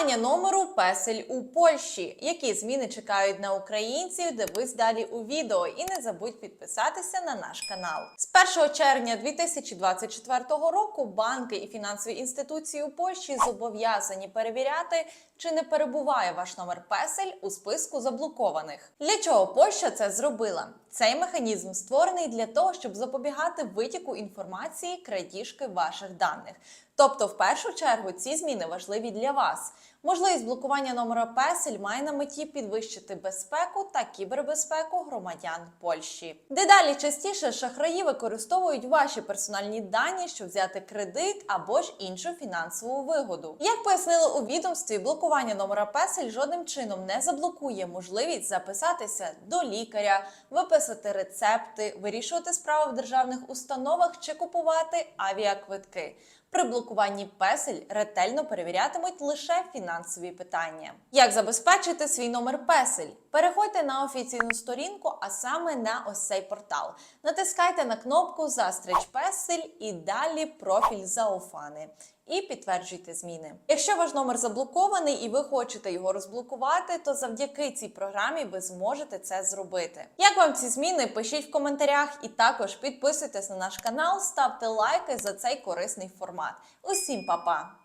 Блокування номеру песель у Польщі. Які зміни чекають на українців? Дивись далі у відео і не забудь підписатися на наш канал. З 1 червня 2024 року банки і фінансові інституції у Польщі зобов'язані перевіряти, чи не перебуває ваш номер песель у списку заблокованих. Для чого Польща це зробила? Цей механізм створений для того, щоб запобігати витіку інформації крадіжки ваших даних. Тобто, в першу чергу, ці зміни важливі для вас. Можливість блокування номера песель має на меті підвищити безпеку та кібербезпеку громадян Польщі. Дедалі частіше шахраї використовують ваші персональні дані, щоб взяти кредит або ж іншу фінансову вигоду. Як пояснили у відомстві, блокування номера песель жодним чином не заблокує можливість записатися до лікаря, виписати рецепти, вирішувати справи в державних установах чи купувати авіаквитки. При блокуванні песель ретельно перевірятимуть лише фінансові питання. Як забезпечити свій номер песель? Переходьте на офіційну сторінку, а саме на ось цей портал. Натискайте на кнопку Застрич песель і далі профіль Зауфани. І підтверджуйте зміни. Якщо ваш номер заблокований і ви хочете його розблокувати, то завдяки цій програмі ви зможете це зробити. Як вам ці зміни? Пишіть в коментарях і також підписуйтесь на наш канал, ставте лайки за цей корисний формат. Усім па-па!